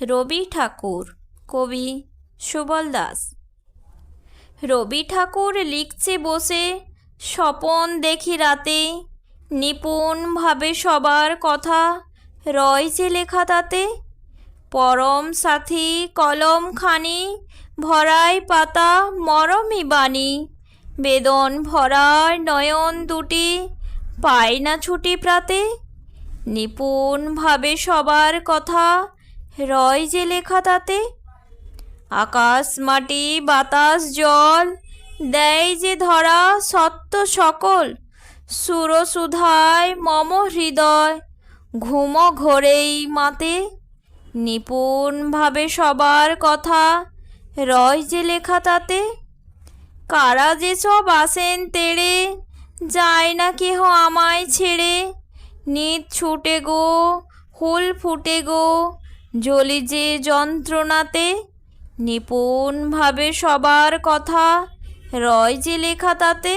রবি ঠাকুর, কবি সুবল দাস। রবি ঠাকুর লিখছে বসে, স্বপন দেখি রাতে, নিপুণভাবে সবার কথা রয় যে লেখা তাতে। পরম সাথী কলম খানি ভরায় পাতা মরমি বাণী। বেদন ভরার নয়ন দুটি পায় না ছুটি প্রাতে। নিপুণভাবে সবার কথা রয় যে লেখা তাতে? আকাশ, মাটি, বাতাস, জল, দেয় যে ধরা সত্য সকল। সুরসুধায় মম হৃদয়, ঘুম ঘোরেই মাতে। নিপুণভাবে সবার কথা রয় যে লেখা তাতে? কারা যে সব আসেন তেড়ে, যায় না কেহ আমায় ছেড়ে। নিত ছুটে গো, হুল ফুটে গো জ্বলি যে যন্ত্রণাতে নিপুণভাবে সবার কথা রয় যে লেখা তাতে